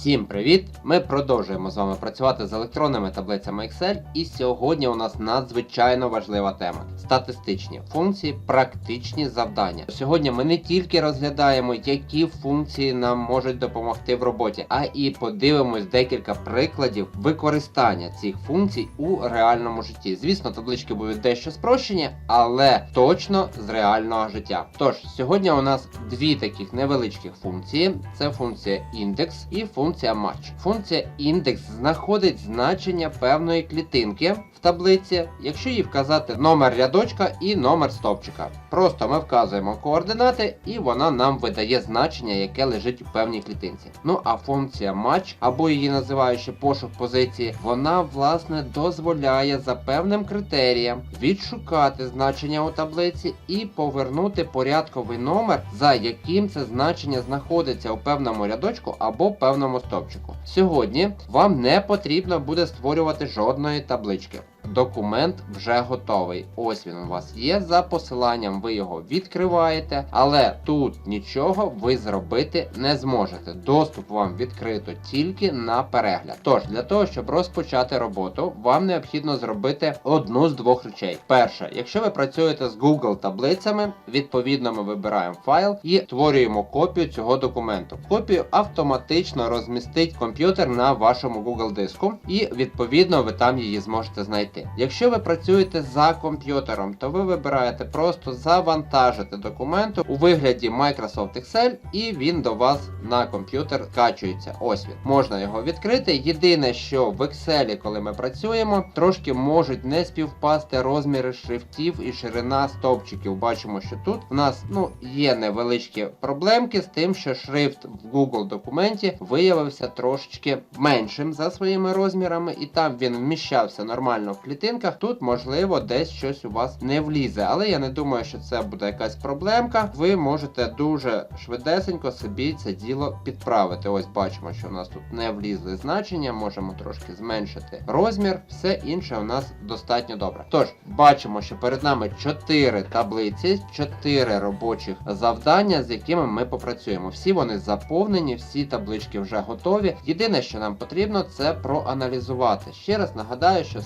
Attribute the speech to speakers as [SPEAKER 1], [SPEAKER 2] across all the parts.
[SPEAKER 1] Всім привіт! Ми продовжуємо з вами працювати з електронними таблицями Excel, і сьогодні у нас надзвичайно важлива тема: статистичні функції, практичні завдання. Сьогодні ми не тільки розглядаємо, які функції нам можуть допомогти в роботі, а і подивимось декілька прикладів використання цих функцій у реальному житті. Звісно, таблички будуть дещо спрощені, але точно з реального життя. Тож, сьогодні у нас дві таких невеличких функції: це функція індекс і функція матч. Функція індекс знаходить значення певної клітинки в таблиці, якщо їй вказати номер рядочка і номер стовпчика. Просто ми вказуємо координати, і вона нам видає значення, яке лежить у певній клітинці. Ну а функція матч, або її називають ще пошук позиції, вона власне дозволяє за певним критеріям відшукати значення у таблиці і повернути порядковий номер, за яким це значення знаходиться у певному рядочку або певному стовпчику. Сьогодні вам не потрібно буде створювати жодної таблички. Документ вже готовий. Ось він у вас є. За посиланням ви його відкриваєте, але тут нічого ви зробити не зможете. Доступ вам відкрито тільки на перегляд. Тож, для того, щоб розпочати роботу, вам необхідно зробити одну з двох речей. Перше, якщо ви працюєте з Google таблицями, відповідно ми вибираємо файл і створюємо копію цього документу. Копію автоматично розмістить комп'ютер на вашому Google диску, і відповідно ви там її зможете знайти. Якщо ви працюєте за комп'ютером, то ви вибираєте просто завантажити документу у вигляді Microsoft Excel, і він до вас на комп'ютер скачується. Ось він. Можна його відкрити. Єдине, що в Excel, коли ми працюємо, трошки можуть не співпасти розміри шрифтів і ширина стовпчиків. Бачимо, що тут в нас ну, є невеличкі проблемки з тим, що шрифт в Google документі виявився трошечки меншим за своїми розмірами, і там він вміщався нормально в клітинках. Тут, можливо, десь щось у вас не влізе, але я не думаю, що це буде якась проблемка. Ви можете дуже швидесенько собі це діло підправити. Ось бачимо, що у нас тут не влізли значення, можемо трошки зменшити розмір, все інше у нас достатньо добре. Тож, бачимо, що перед нами 4 таблиці, 4 робочих завдання, з якими ми попрацюємо. Всі вони заповнені, всі таблички вже готові. Єдине, що нам потрібно, це проаналізувати. Ще раз нагадаю, що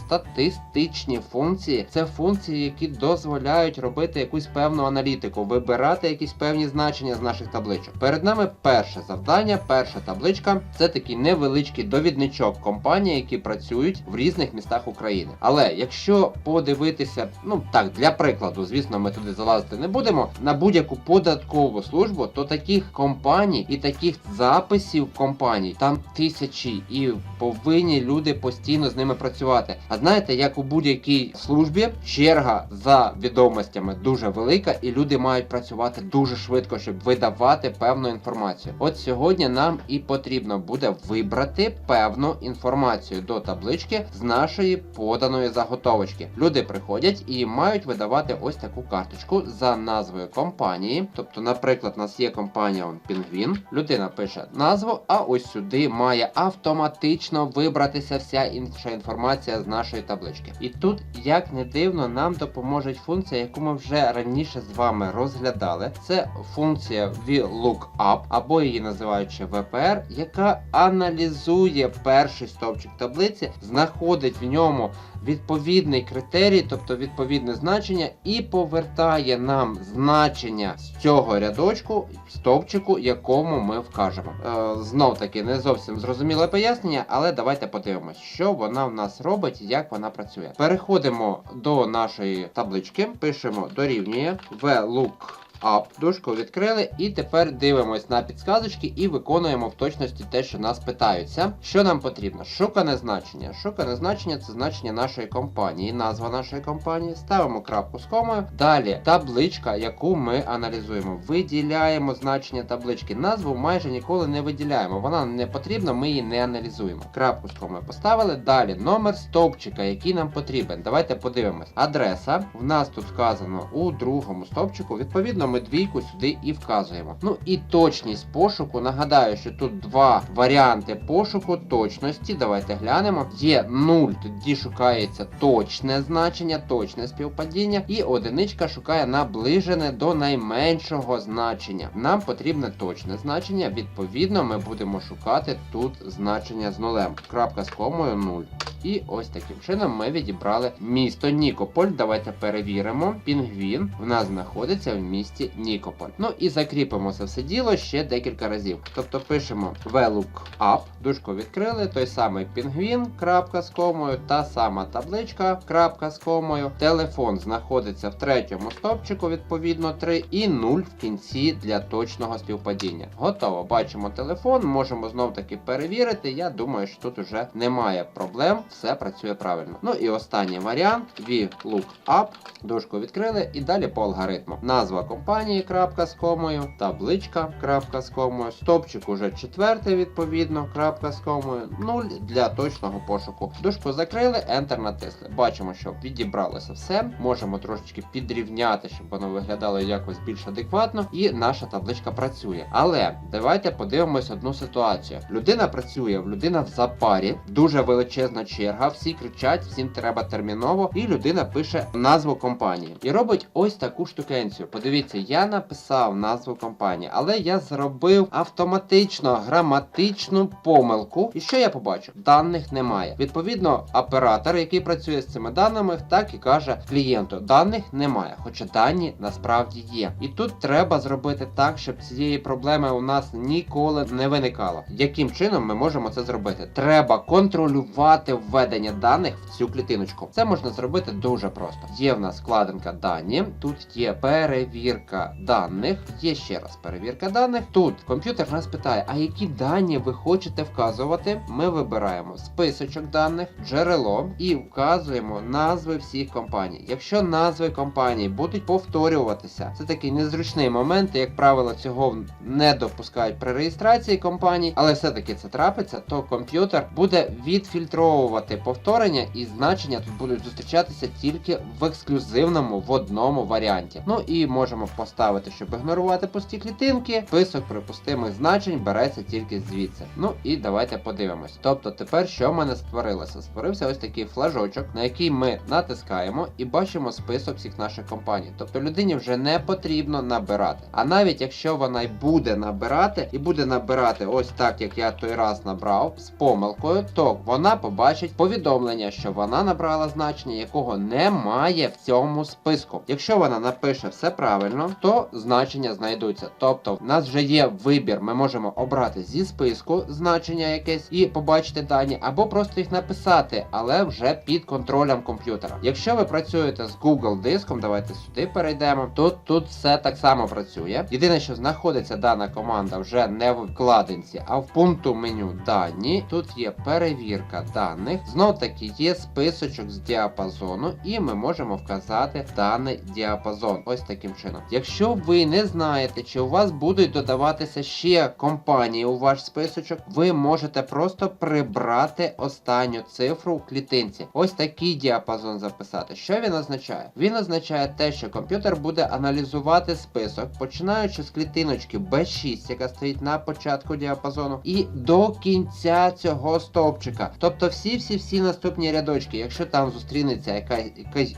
[SPEAKER 1] статистичні функції це функції, які дозволяють робити якусь певну аналітику, вибирати якісь певні значення з наших табличок. Перед нами перше завдання, перша табличка це такий невеличкий довідничок компаній, які працюють в різних містах України. Але якщо подивитися, ну так для прикладу, звісно, ми туди залазити не будемо. На будь-яку податкову службу, то таких компаній і таких записів компаній там тисячі, і повинні люди постійно з ними працювати. А знаєте, як у будь-якій службі черга за відомостями дуже велика, і люди мають працювати дуже швидко, щоб видавати певну інформацію. От сьогодні нам і потрібно буде вибрати певну інформацію до таблички з нашої поданої заготовочки. Люди приходять і мають видавати ось таку карточку за назвою компанії. Тобто, наприклад, у нас є компанія Пінгвін. Людина пише назву, а ось сюди має автоматично вибратися вся інша інформація з нашої таблички. І тут, як не дивно, нам допоможе функція, яку ми вже раніше з вами розглядали. Це функція VLOOKUP, або її називаючи VPR, яка аналізує перший стовпчик таблиці, знаходить в ньому відповідний критерій, тобто відповідне значення, і повертає нам значення з цього рядочку, стовпчику, якому ми вкажемо. Е, знов таки не зовсім зрозуміле пояснення, але давайте подивимось, що вона в нас робить, як вона працює. Переходимо до нашої таблички, пишемо дорівнює VLOOK Up, дужку відкрили, і тепер дивимось на підсказочки і виконуємо в точності те, що нас питаються. Що нам потрібно? Шукане значення. Шукане значення це значення нашої компанії, назва нашої компанії. Ставимо крапку з комою. Далі табличка, яку ми аналізуємо. Виділяємо значення таблички. Назву майже ніколи не виділяємо. Вона не потрібна, ми її не аналізуємо. Крапку з комою поставили. Далі номер стовпчика, який нам потрібен. Давайте подивимось. Адреса в нас тут вказано у другому стовпчику. Відповідно, ми двійку сюди і вказуємо. Ну і точність пошуку. Нагадаю, що тут два варіанти пошуку точності. Давайте глянемо. Є 0, тоді шукається точне значення, точне співпадіння, і одиничка шукає наближене до найменшого значення. Нам потрібне точне значення. Відповідно, ми будемо шукати тут значення з нулем. Крапка з комою 0. І ось таким чином ми відібрали місто Нікополь. Давайте перевіримо. Пінгвін в нас знаходиться в місті Нікополь. Ну і закріпимо це все діло ще декілька разів. Тобто пишемо VLOOKUP, дужку відкрили, той самий пінгвін, крапка з комою, та сама табличка, крапка з комою. Телефон знаходиться в третьому стопчику, відповідно 3, і 0 в кінці для точного співпадіння. Готово. Бачимо телефон, можемо знов таки перевірити. Я думаю, що тут уже немає проблем, все працює правильно. Ну і останній варіант VLOOKUP, дужку відкрили і далі по алгоритму. Назва компанії, крапка з комою, табличка, крапка з комою, стопчик уже четвертий, відповідно, крапка з комою, 0 для точного пошуку. Дужку закрили, Enter натисли. Бачимо, що відібралося все. Можемо трошечки підрівняти, щоб воно виглядало якось більш адекватно, і наша табличка працює. Але давайте подивимось одну ситуацію. Людина працює, людина в запарі, дуже величезна черга, всі кричать, всім треба терміново, і людина пише назву компанії. І робить ось таку штукенцію. Подивіться, я написав назву компанії, але я зробив автоматично граматичну помилку. І що я побачу? Даних немає. Відповідно, оператор, який працює з цими даними, так і каже клієнту: даних немає, хоча дані насправді є. І тут треба зробити так, щоб цієї проблеми у нас ніколи не виникало. Яким чином ми можемо це зробити? Треба контролювати введення даних в цю клітиночку. Це можна зробити дуже просто. Є в нас вкладинка дані, тут є перевірка даних, є ще раз перевірка даних. Тут комп'ютер нас питає, а які дані ви хочете вказувати? Ми вибираємо списочок даних, джерело і вказуємо назви всіх компаній. Якщо назви компаній будуть повторюватися, це такий незручний момент, як правило, цього не допускають при реєстрації компаній, але все-таки це трапиться, то комп'ютер буде відфільтровувати повторення і значення тут будуть зустрічатися тільки в ексклюзивному в одному варіанті. Ну і можемо поставити, щоб ігнорувати пусті клітинки. Список припустимих значень береться тільки звідси. Ну і давайте подивимось. Тобто тепер що в мене створилося? Створився ось такий флажочок, на який ми натискаємо і бачимо список всіх наших компаній. Тобто людині вже не потрібно набирати. А навіть якщо вона й буде набирати, і буде набирати ось так, як я той раз набрав, з помилкою, то вона побачить повідомлення, що вона набрала значення, якого немає в цьому списку. Якщо вона напише все правильно, то значення знайдуться. Тобто, в нас вже є вибір, ми можемо обрати зі списку значення якесь і побачити дані, або просто їх написати, але вже під контролем комп'ютера. Якщо ви працюєте з Google диском, давайте сюди перейдемо. то тут все так само працює. Єдине, що знаходиться дана команда вже не в вкладинці, а в пункту меню дані. Тут є перевірка даних. Знов таки є списочок з діапазону, і ми можемо вказати даний діапазон. Ось таким чином. Якщо ви не знаєте, чи у вас будуть додаватися ще компанії у ваш списочок, ви можете просто прибрати останню цифру в клітинці. Ось такий діапазон записати. Що він означає? Він означає те, що комп'ютер буде аналізувати список, починаючи з клітиночки B6, яка стоїть на початку діапазону, і до кінця цього стовпчика. Тобто всі-всі-всі наступні рядочки, якщо там зустрінеться яка,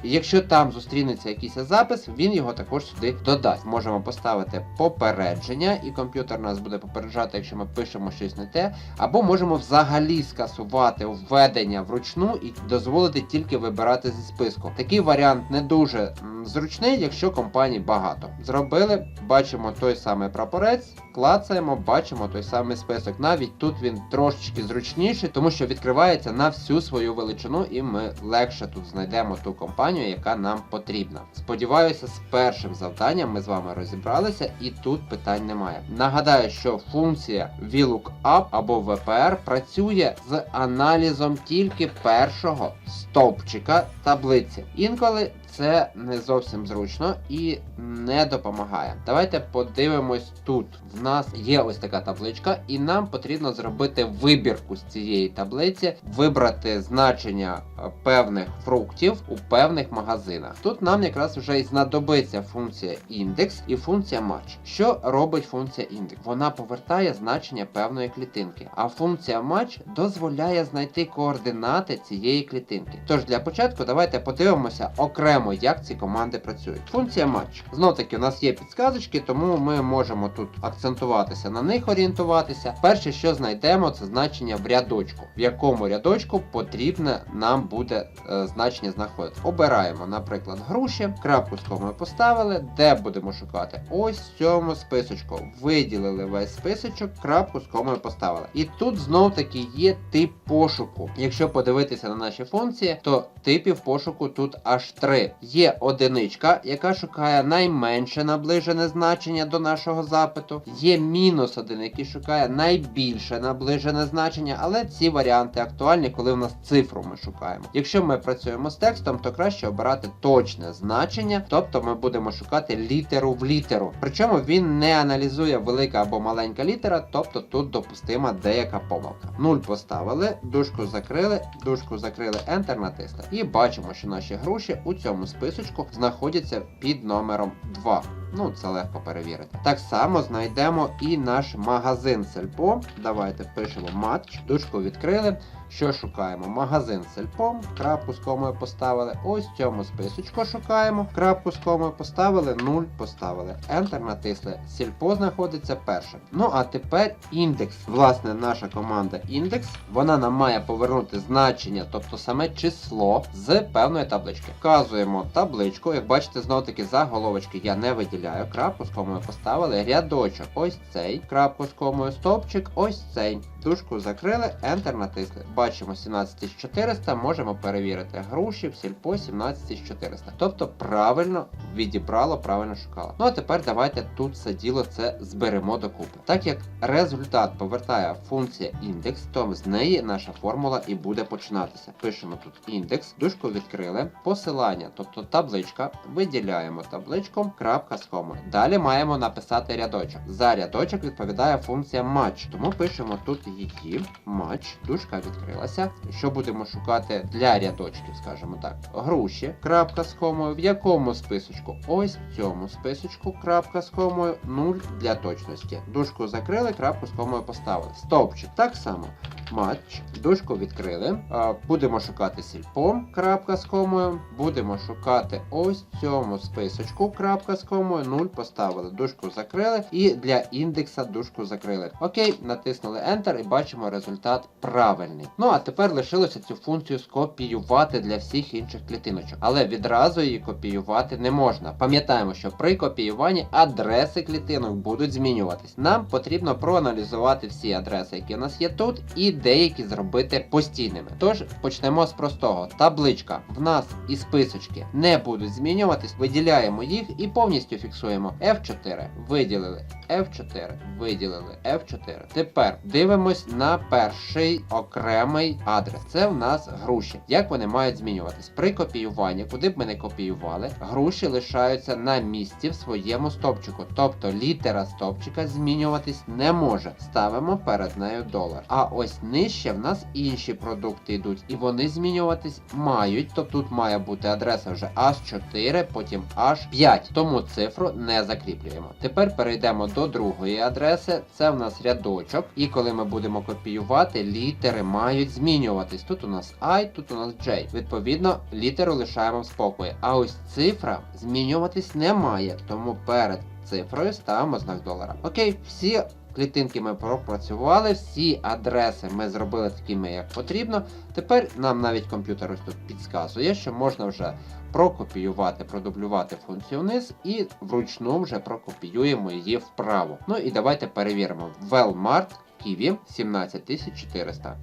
[SPEAKER 1] якщо там зустрінеться якийсь запис, він його також сюди додасть. Можемо поставити попередження, і комп'ютер нас буде попереджати, якщо ми пишемо щось не те, або можемо взагалі скасувати введення вручну і дозволити тільки вибирати зі списку. Такий варіант не дуже зручний, якщо компаній багато. Зробили, бачимо той самий прапорець, клацаємо, бачимо той самий список. Навіть тут він трошечки зручніший, тому що відкривається на всю свою величину, і ми легше тут знайдемо ту компанію, яка нам потрібна. Сподіваюся, з першим завданням ми з вами розібралися, і тут питань немає. Нагадаю, що функція VLOOKUP або VPR працює з аналізом тільки першого стовпчика таблиці. Інколи це не зовсім зручно і не допомагає. Давайте подивимось тут. В нас є ось така табличка, і нам потрібно зробити вибірку з цієї таблиці, вибрати значення е, певних фруктів у певних магазинах. Тут нам якраз вже і знадобиться функція індекс і функція матч. Що робить функція індекс? Вона повертає значення певної клітинки, а функція матч дозволяє знайти координати цієї клітинки. Тож для початку давайте подивимося окремо, як ці команди працюють. Функція матч. Знов таки, у нас є підсказочки, тому ми можемо тут акцентуватися на них, орієнтуватися. Перше, що знайдемо, це значення в рядочку, в якому рядочку потрібне нам буде е, значення знаходити. Обираємо, наприклад, груші, крапку з комою поставили, де будемо шукати? Ось в цьому списочку. Виділили весь списочок, крапку з комою поставили. І тут знов таки є тип пошуку. Якщо подивитися на наші функції, то типів пошуку тут аж три. Є одиничка, яка шукає найменше наближене значення до нашого запиту. Є мінус один, який шукає найбільше наближене значення, але ці варіанти актуальні, коли в нас цифру ми шукаємо. Якщо ми працюємо з текстом, то краще обирати точне значення, тобто ми будемо шукати літеру в літеру. Причому він не аналізує велика або маленька літера, тобто тут допустима деяка помилка. Нуль поставили, дужку закрили, дужку закрили, Enter натисли. І бачимо, що наші груші у цьому списочку знаходяться під номером 2. Ну, це легко перевірити. Так само знайдемо і наш магазин Сельпо. Давайте пишемо матч, дужку відкрили. Що шукаємо? Магазин Сельпо, крапку з комою поставили. Ось цьому списочку шукаємо. Крапку з комою поставили, 0 поставили. Enter натисли. Сільпо знаходиться першим. Ну а тепер індекс. Власне, наша команда індекс. Вона нам має повернути значення, тобто саме число з певної таблички. Вказуємо табличку. Як бачите, знову таки заголовочки я не виділяю. Крапку з комою поставили. Рядочок ось цей. Крапку з комою стовпчик, ось цей. Дужку закрили, Enter натисли. Бачимо 17400, можемо перевірити. Груші в сільпо 17400. Тобто правильно відібрало, правильно шукало. Ну а тепер давайте тут все діло це зберемо докупи. Так як результат повертає функція індекс, то з неї наша формула і буде починатися. Пишемо тут індекс, дужку відкрили, посилання, тобто табличка, виділяємо табличку, крапка з комою. Далі маємо написати рядочок. За рядочок відповідає функція матч, тому пишемо тут її матч, дужка відкрилася. Що будемо шукати для рядочків, скажімо так. Груші, крапка з комою, в якому списочку? Ось в цьому списочку, крапка з комою, 0 для точності. Дужку закрили, крапку з комою поставили. Стовпчик так само. Матч, дужку відкрили. Будемо шукати сільпо, крапка з комою. Будемо шукати ось в цьому списочку, крапка з комою, 0 поставили. Дужку закрили і для індекса дужку закрили. Окей, натиснули Enter і бачимо результат правильний. Ну а тепер лишилося цю функцію скопіювати для всіх інших клітиночок. Але відразу її копіювати не можна. Пам'ятаємо, що при копіюванні адреси клітинок будуть змінюватись. Нам потрібно проаналізувати всі адреси, які у нас є тут, і деякі зробити постійними. Тож почнемо з простого. Табличка в нас і списочки не будуть змінюватись, виділяємо їх і повністю фіксуємо F4. Виділили F4, виділили F4. Тепер дивимось на перший окремий адрес. Це в нас груші. Як вони мають змінюватись? При копіюванні, куди б ми не копіювали, груші лишаються на місці в своєму стопчику. Тобто літера стопчика змінюватись не може. Ставимо перед нею долар. А ось нижче в нас інші продукти йдуть, і вони змінюватись мають. Тобто тут має бути адреса вже H4, потім H5. Тому цифру не закріплюємо. Тепер перейдемо до другої адреси. Це в нас рядочок. І коли ми будемо копіювати, літери мають змінюватись. Тут у нас I, тут у нас J. Відповідно, літеру лишаємо в спокої. А ось цифра змінюватись не має. Тому перед цифрою ставимо знак долара. Окей, всі. Клітинки ми пропрацювали, всі адреси ми зробили такими, як потрібно. Тепер нам навіть комп'ютер ось тут підказує, що можна вже прокопіювати, продублювати функцію вниз і вручну вже прокопіюємо її вправо. Ну і давайте перевіримо. Велмарт Kiwi 17400.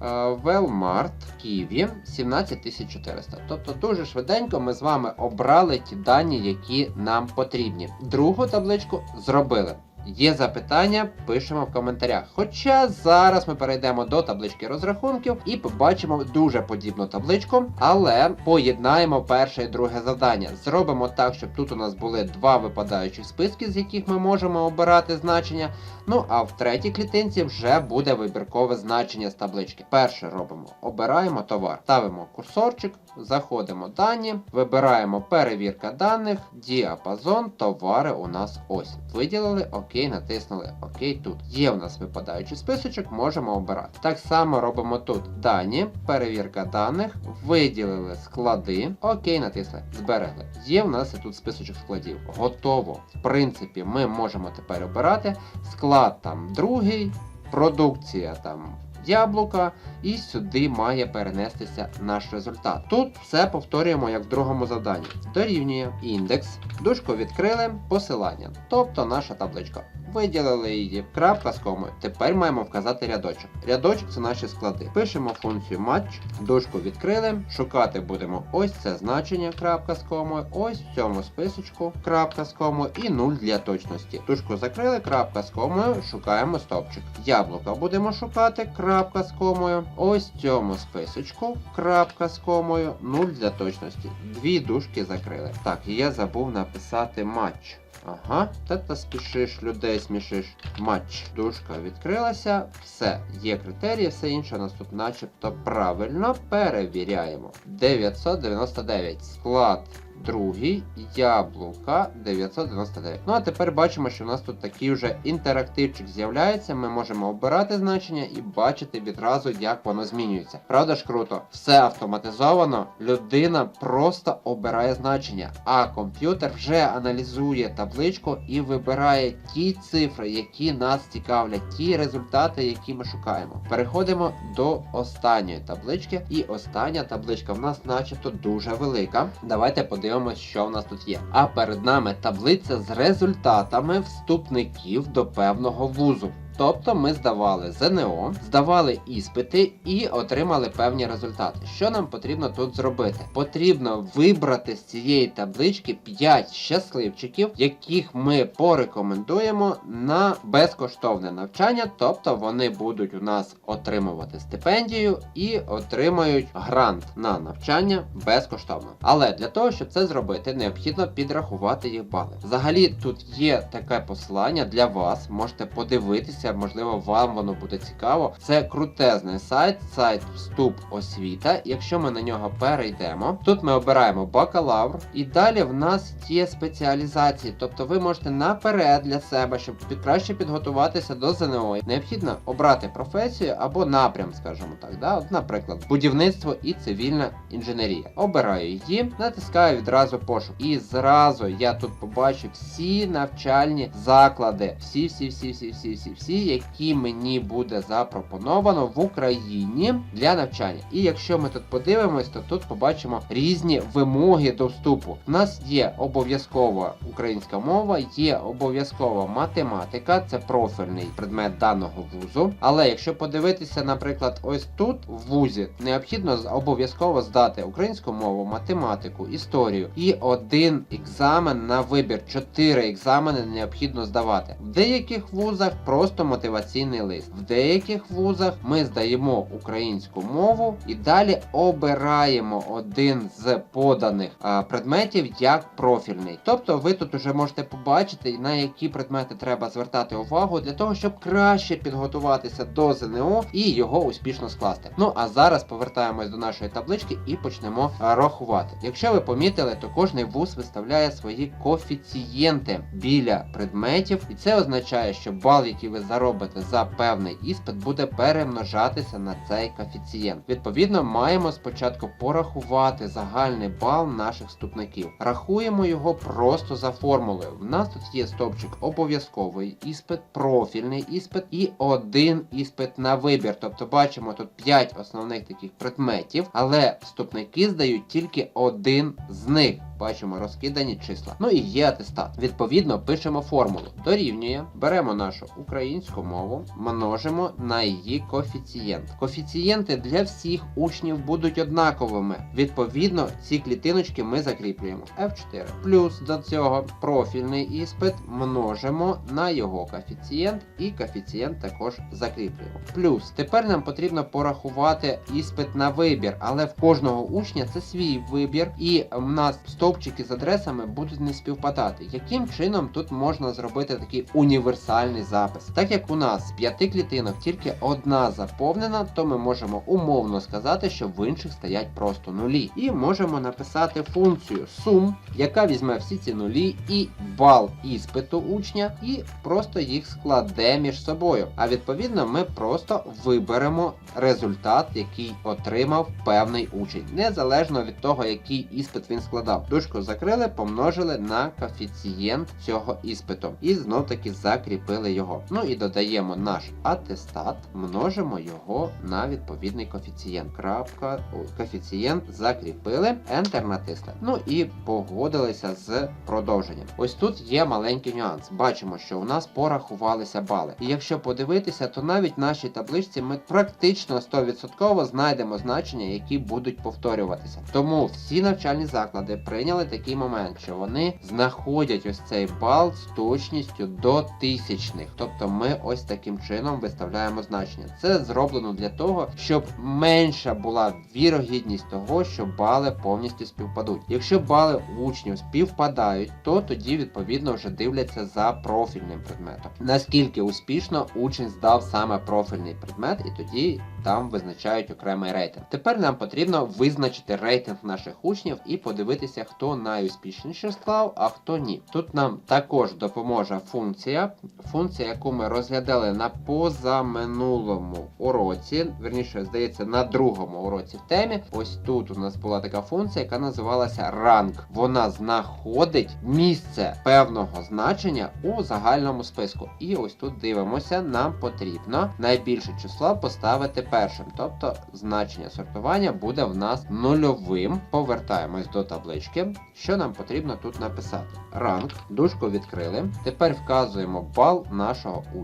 [SPEAKER 1] Wellmart Києві 17400. Тобто дуже швиденько ми з вами обрали ті дані, які нам потрібні. Другу табличку зробили. Є запитання, пишемо в коментарях. Хоча зараз ми перейдемо до таблички розрахунків і побачимо дуже подібну табличку, але поєднаємо перше і друге завдання. Зробимо так, щоб тут у нас були два випадаючих списки, з яких ми можемо обирати значення. Ну а в третій клітинці вже буде вибіркове значення з таблички. Перше робимо, обираємо товар, ставимо курсорчик, заходимо дані, вибираємо перевірка даних, діапазон, товари у нас ось. Виділили, окей, натиснули окей тут. Є в нас випадаючий списочок, можемо обирати. Так само робимо тут дані, перевірка даних, виділили склади, окей, натисли, зберегли. Є в нас і тут списочок складів. Готово. В принципі, ми можемо тепер обирати склад там другий, продукція там яблука, і сюди має перенестися наш результат. Тут все повторюємо як в другому завданні. Дорівнює індекс, дужку відкрили, посилання, тобто наша табличка. Виділили її, крапка з комою. Тепер маємо вказати рядочок. Рядочок це наші склади. Пишемо функцію матч, дужку відкрили, шукати будемо ось це значення, крапка з комою, ось в цьому списочку, крапка з комою і 0 для точності. Дужку закрили, крапка з комою, шукаємо стовпчик. Яблука будемо шукати, крапка з комою. Ось в цьому списочку, крапка з комою, 0 для точності. Дві дужки закрили. Так, я забув написати матч. Ага, та та спішиш, людей смішиш. Матч. Дужка відкрилася. Все, є критерії, все інше наступ начебто правильно. Перевіряємо. 999. Склад другий. Яблука 999. Ну а тепер бачимо, що у нас тут такий вже інтерактивчик з'являється. Ми можемо обирати значення і бачити відразу, як воно змінюється. Правда ж круто? Все автоматизовано. Людина просто обирає значення, а комп'ютер вже аналізує табличку і вибирає ті цифри, які нас цікавлять, ті результати, які ми шукаємо. Переходимо до останньої таблички. І остання табличка в нас, начебто, дуже велика. Давайте подивимось, що в нас тут є. А перед нами таблиця з результатами вступників до певного вузу. Тобто ми здавали ЗНО, здавали іспити і отримали певні результати. Що нам потрібно тут зробити? Потрібно вибрати з цієї таблички 5 щасливчиків, яких ми порекомендуємо на безкоштовне навчання, тобто вони будуть у нас отримувати стипендію і отримають грант на навчання безкоштовно. Але для того, щоб це зробити, необхідно підрахувати їх бали. Взагалі тут є таке посилання для вас, можете подивитися, можливо, вам воно буде цікаво. Це крутезний сайт, сайт вступ освіта. Якщо ми на нього перейдемо, тут ми обираємо бакалавр, і далі в нас є спеціалізації, тобто ви можете наперед для себе, щоб краще підготуватися до ЗНО. Необхідно обрати професію або напрям, скажімо так. Да? От, наприклад, будівництво і цивільна інженерія. Обираю її, натискаю відразу пошук. І зразу я тут побачу всі навчальні заклади, всі, всі, всі, всі, всі, всі, всі, які мені буде запропоновано в Україні для навчання. І якщо ми тут подивимось, то тут побачимо різні вимоги до вступу. У нас є обов'язкова українська мова, є обов'язкова математика, це профільний предмет даного вузу. Але якщо подивитися, наприклад, ось тут в вузі необхідно обов'язково здати українську мову, математику, історію і один екзамен на вибір. Чотири екзамени необхідно здавати. В деяких вузах просто мотиваційний лист. В деяких вузах ми здаємо українську мову і далі обираємо один з поданих а, предметів як профільний. Тобто ви тут уже можете побачити, на які предмети треба звертати увагу для того, щоб краще підготуватися до ЗНО і його успішно скласти. Ну а зараз повертаємось до нашої таблички і почнемо рахувати. Якщо ви помітили, то кожний вуз виставляє свої коефіцієнти біля предметів, і це означає, що бал, який ви заробите за певний іспит, буде перемножатися на цей коефіцієнт. Відповідно, маємо спочатку порахувати загальний бал наших вступників. Рахуємо його просто за формулою. В нас тут є стовпчик обов'язковий іспит, профільний іспит і один іспит на вибір. Тобто бачимо тут 5 основних таких предметів, але вступники здають тільки один з них. бачимо розкидані числа. Ну і є атестат. Відповідно, пишемо формулу. Дорівнює, беремо нашу українську мову, множимо на її коефіцієнт. Коефіцієнти для всіх учнів будуть однаковими. Відповідно, ці клітиночки ми закріплюємо. F4. Плюс до цього профільний іспит множимо на його коефіцієнт, і коефіцієнт також закріплюємо. Плюс тепер нам потрібно порахувати іспит на вибір, але в кожного учня це свій вибір, і в нас стовпчики з адресами будуть не співпадати. Яким чином тут можна зробити такий універсальний запис? Так як у нас з п'яти клітинок тільки одна заповнена, то ми можемо умовно сказати, що в інших стоять просто нулі. І можемо написати функцію сум, яка візьме всі ці нулі і бал іспиту учня, і просто їх складе між собою. А відповідно, ми просто виберемо результат, який отримав певний учень, незалежно від того, який іспит він складав. Дужку закрили, помножили на коефіцієнт цього іспиту. І знов таки закріпили його. Ну і додаємо наш атестат, множимо його на відповідний коефіцієнт. Крапка, коефіцієнт закріпили, Enter натисли. Ну і погодилися з продовженням. Ось тут є маленький нюанс. Бачимо, що у нас порахувалися бали. І якщо подивитися, то навіть в нашій табличці ми практично 100% знайдемо значення, які будуть повторюватися. Тому всі навчальні заклади прийняли такий момент, що вони знаходять ось цей бал з точністю до тисячних. Тобто ми ось таким чином виставляємо значення. Це зроблено для того, щоб менша була вірогідність того, що бали повністю співпадуть. Якщо бали учнів співпадають, то тоді відповідно вже дивляться за профільним предметом. Наскільки успішно учень здав саме профільний предмет, і тоді там визначають окремий рейтинг. Тепер нам потрібно визначити рейтинг наших учнів і подивитися, хто найуспішніше склав, а хто ні. Тут нам також допоможе функція, функція, яку ми розглядали на позаминулому уроці, верніше, здається, на другому уроці в темі. Ось тут у нас була така функція, яка називалася ранг. Вона знаходить місце певного значення у загальному списку. І ось тут дивимося, нам потрібно найбільше число поставити першим. Тобто значення сортування буде в нас нульовим. Повертаємось до таблички. Що нам потрібно тут написати? Ранг, дужку відкрили. Тепер вказуємо бал нашого учня,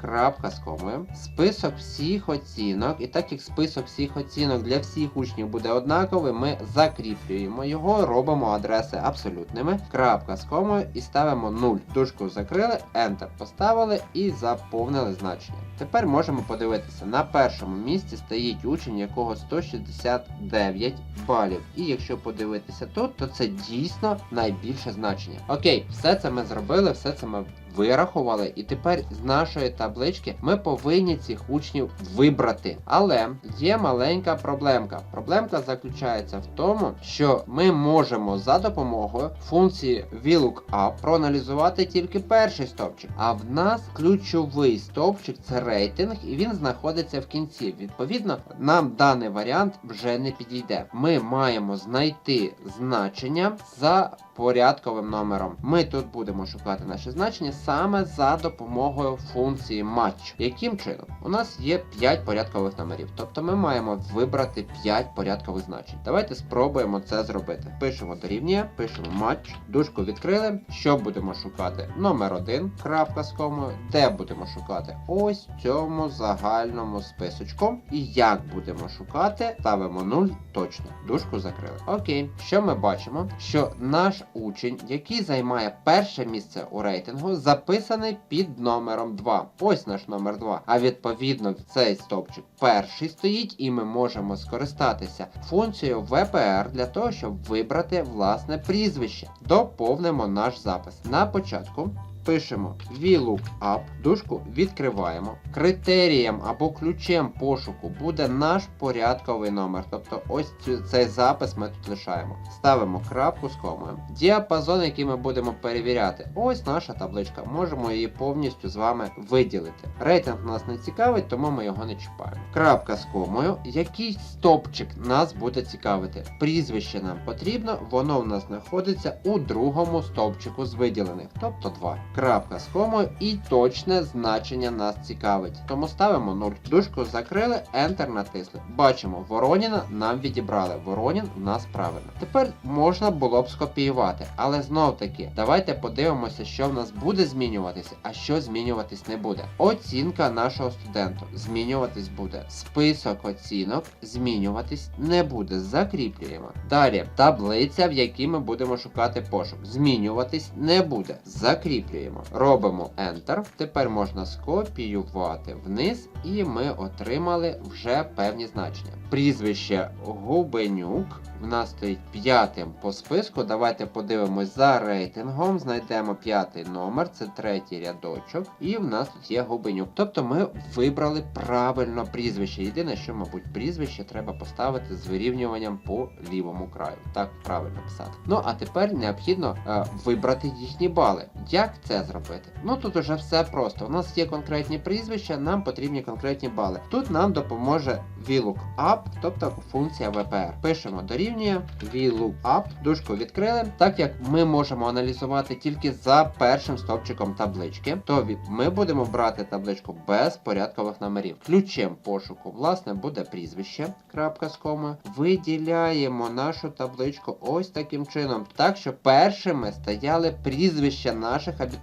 [SPEAKER 1] крапка з комою, список всіх оцінок. І так як список всіх оцінок для всіх учнів буде однаковий, ми закріплюємо його, робимо адреси абсолютними, крапка з комою і ставимо 0. Дужку закрили, Enter поставили і заповнили значення. Тепер можемо подивитися, на першому місці стоїть учень, якого 169 балів. І якщо подивитися тут, то це дійсно найбільше значення. Окей, все це ми зробили, все це ми вирахували, і тепер з нашої таблички ми повинні цих учнів вибрати. Але є маленька проблемка. Проблемка заключається в тому, що ми можемо за допомогою функції VLOOKUP проаналізувати тільки перший стовпчик. А в нас ключовий стовпчик це рейтинг, і він знаходиться в кінці. Відповідно, нам даний варіант вже не підійде. Ми маємо знайти значення за порядковим номером. Ми тут будемо шукати наші значення саме за допомогою функції match. Яким чином? У нас є 5 порядкових номерів, тобто ми маємо вибрати 5 порядкових значень. Давайте спробуємо це зробити. Пишемо дорівнює, пишемо match, дужку відкрили. Що будемо шукати? Номер 1, крапка з комою, де будемо шукати? Ось цьому загальному списочку. І як будемо шукати, ставимо 0 точно. Дужку закрили. Окей, що ми бачимо? Що наш учень, який займає перше місце у рейтингу, записаний під номером 2. Ось наш номер 2. А відповідно цей стовпчик перший стоїть, і ми можемо скористатися функцією VPR для того, щоб вибрати власне прізвище. Доповнимо наш запис. На початку пишемо VLOOKUP, дужку відкриваємо. Критерієм або ключем пошуку буде наш порядковий номер. Тобто ось цей запис ми тут лишаємо. Ставимо крапку з комою. Діапазон, який ми будемо перевіряти. Ось наша табличка. Можемо її повністю з вами виділити. Рейтинг нас не цікавить, тому ми його не чіпаємо. Крапка з комою. Який стопчик нас буде цікавити? Прізвище нам потрібно, воно в нас знаходиться у другому стовпчику з виділених, тобто 2. Крапка з комою і точне значення нас цікавить. Тому ставимо 0. Дужку закрили, Enter натисли. Бачимо, Вороніна нам відібрали. Воронін у нас правильно. Тепер можна було б скопіювати, але знов таки, давайте подивимося, що в нас буде змінюватися, а що змінюватись не буде. Оцінка нашого студенту змінюватись буде. Список оцінок змінюватись не буде. Закріплюємо. Далі таблиця, в якій ми будемо шукати пошук. Змінюватись не буде. Закріплюємо. Робимо Enter. Тепер можна скопіювати вниз, і ми отримали вже певні значення. Прізвище Губенюк в нас стоїть п'ятим по списку. Давайте подивимось за рейтингом. Знайдемо п'ятий номер, це третій рядочок. І в нас тут є Губенюк. Тобто ми вибрали правильно прізвище. Єдине, що, мабуть, прізвище треба поставити з вирівнюванням по лівому краю. Так правильно писати. Ну а тепер необхідно е, вибрати їхні бали. Як це зробити? Ну тут уже все просто. У нас є конкретні прізвища, нам потрібні конкретні бали. Тут нам допоможе VLOOKUP, тобто функція VPR. Пишемо дорівнює VLOOKUP, дужку відкрили. Так як ми можемо аналізувати тільки за першим стовпчиком таблички, то ми будемо брати табличку без порядкових номерів. Ключем пошуку, власне, буде прізвище, крапка з комою. Виділяємо нашу табличку ось таким чином, так що першими стояли прізвища наших абітурієнтів,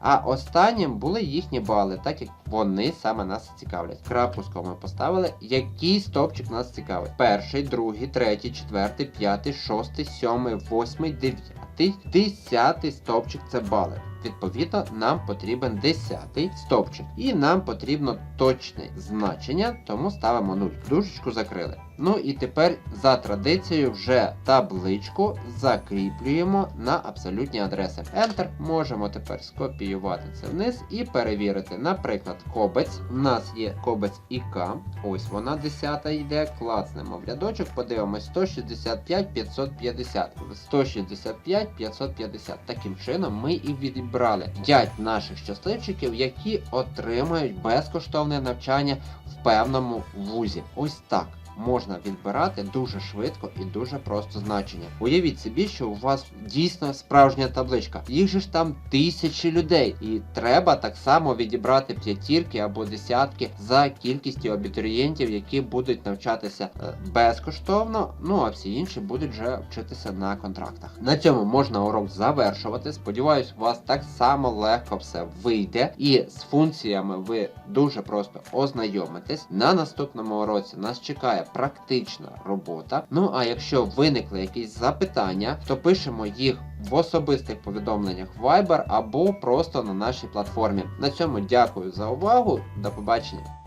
[SPEAKER 1] а останнім були їхні бали, так як вони саме нас цікавлять. Крапуском ми поставили, який стовпчик нас цікавить. Перший, другий, третій, четвертий, п'ятий, шостий, сьомий, восьмий, дев'ятий, десятий стовпчик це бали. Відповідно, нам потрібен 10 стовпчик. І нам потрібно точне значення, тому ставимо 0. Дужечку закрили. Ну і тепер за традицією вже табличку закріплюємо на абсолютні адреси. Enter. Можемо тепер скопіювати це вниз і перевірити. Наприклад, кобець. У нас є кобець ІК. Ось вона 10 йде. Клацнемо в рядочок, подивимось 165 550. 165 550. Таким чином ми і відібрали 5 наших щасливчиків, які отримають безкоштовне навчання в певному вузі. Ось так. Можна відбирати дуже швидко і дуже просто значення. Уявіть собі, що у вас дійсно справжня табличка. Їх же ж там тисячі людей, і треба так само відібрати п'ятірки або десятки за кількістю абітурієнтів, які будуть навчатися е, безкоштовно. Ну а всі інші будуть вже вчитися на контрактах. На цьому можна урок завершувати. Сподіваюсь, у вас так само легко все вийде, і з функціями ви дуже просто ознайомитесь. На наступному уроці нас чекає практична робота. Ну а якщо виникли якісь запитання, то пишемо їх в особистих повідомленнях Viber або просто на нашій платформі. На цьому дякую за увагу. До побачення.